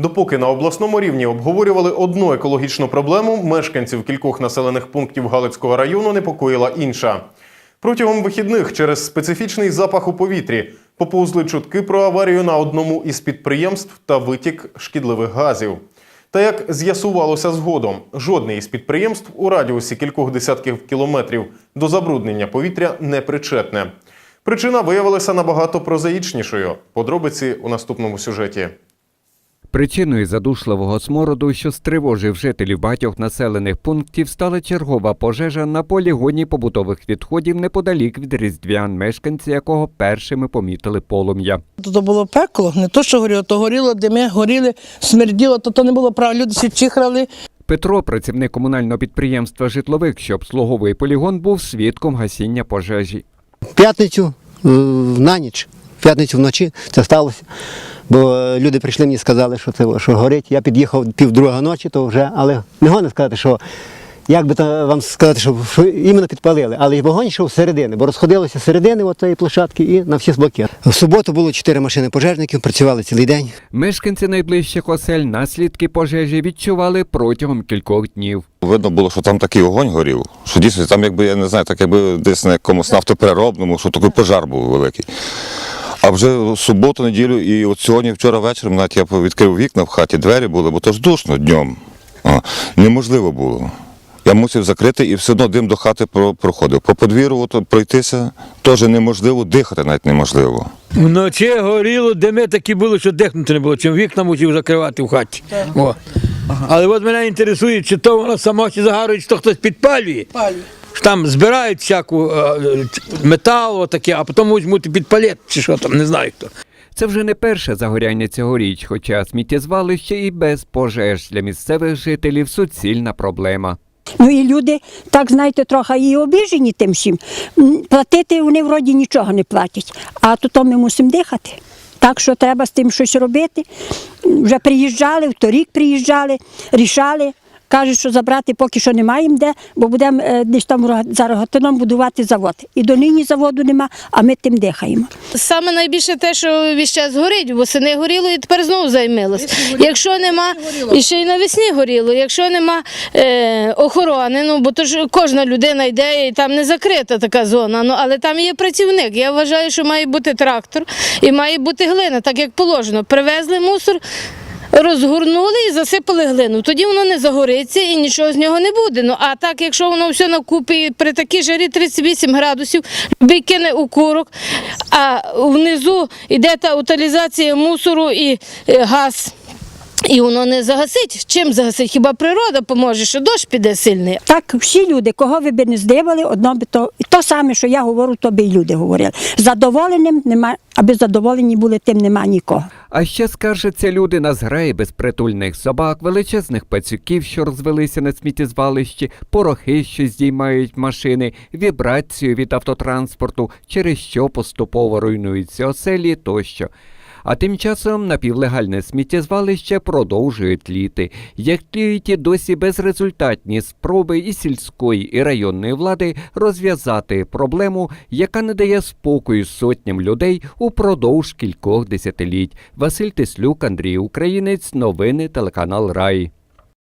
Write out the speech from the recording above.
Допоки на обласному рівні обговорювали одну екологічну проблему, мешканців кількох населених пунктів Галицького району непокоїла інша. Протягом вихідних через специфічний запах у повітрі поповзли чутки про аварію на одному із підприємств та витік шкідливих газів. Та як з'ясувалося згодом, жодне із підприємств у радіусі кількох десятків кілометрів до забруднення повітря не причетне. Причина виявилася набагато прозаїчнішою. Подробиці у наступному сюжеті. Причиною задушливого смороду, що стривожив жителів багатьох населених пунктів, стала чергова пожежа на полігоні побутових відходів неподалік від різдвян, мешканці якого першими помітили полум'я. То було пекло, не то, що горіло, то горіло, дими, горіли, смерділо, то, то не було права. Люди всі чихрали. Петро, працівник комунального підприємства житловик, що обслуговує полігон, був свідком гасіння пожежі. П'ятницю е, на ніч, п'ятницю вночі це сталося. Бо е, люди прийшли мені сказали, що це що горить. Я під'їхав пів друга ночі, то вже, але не можна сказати, що як би то вам сказати, що, що іменно підпалили, але і вогонь йшов середини, бо розходилося середини от цієї площадки і на всі боки. В суботу було чотири машини пожежників, працювали цілий день. Мешканці найближчих осель наслідки пожежі відчували протягом кількох днів. Видно було, що там такий огонь горів, що дійсно там, якби я не знаю, так якби десь на якомусь нафтопереробному, що такий пожар був великий. А вже суботу, неділю і от сьогодні, вчора вечором, навіть я відкрив вікна в хаті, двері були, бо то ж душно днем. А, неможливо було. Я мусив закрити і все одно дим до хати проходив. По подвір'ю от, пройтися теж неможливо, дихати навіть неможливо. Вночі горіло, дими такі були, що дихнути не було, чим вікна мусив закривати в хаті. О. Але от мене інтересує, чи то воно само чи загарує, чи то хтось підпалює. Що Там збирають всяку е, метал, отаке, а потім візьмуть підпалять, чи що там, не знаю хто. Це вже не перше загоряння цьогоріч, хоча сміттєзвалище і без пожеж для місцевих жителів суцільна проблема. Ну і люди, так знаєте, трохи і обіжені тим всім. Платити вони вроді нічого не платять, а то, то ми мусимо дихати. Так що треба з тим щось робити. Вже приїжджали, вторік приїжджали, рішали. Кажуть, що забрати поки що немає їм де, бо будемо е, десь там за Рогатином будувати завод. І до нині заводу нема, а ми тим дихаємо. Саме найбільше те, що весь час горить, восени горіло і тепер знову займилось. Якщо нема, і ще й навесні горіло, якщо нема е, охорони, ну бо то ж кожна людина йде і там не закрита така зона, ну але там є працівник. Я вважаю, що має бути трактор і має бути глина, так як положено. Привезли мусор. Розгорнули і засипали глину. Тоді воно не загориться і нічого з нього не буде. Ну а так, якщо воно все накупи при такій жарі 38 градусів, викине у курок, а внизу йде та утилізація мусору і е, газ. І воно не загасить. Чим загасить? Хіба природа поможе, що дощ піде сильний. Так, всі люди, кого ви б не здивали, одно би то, і то саме, що я говорю, то би й люди говорили. Задоволеним нема, аби задоволені були, тим нема нікого. А ще скаржаться люди на зграї безпритульних собак, величезних пацюків, що розвелися на сміттєзвалищі, порохи, що здіймають машини, вібрацію від автотранспорту, через що поступово руйнуються оселі тощо. А тим часом напівлегальне сміттєзвалище продовжує тліти. Як тліють і досі безрезультатні спроби і сільської, і районної влади розв'язати проблему, яка не дає спокою сотням людей упродовж кількох десятиліть. Василь Теслюк, Андрій Українець, новини телеканал Рай.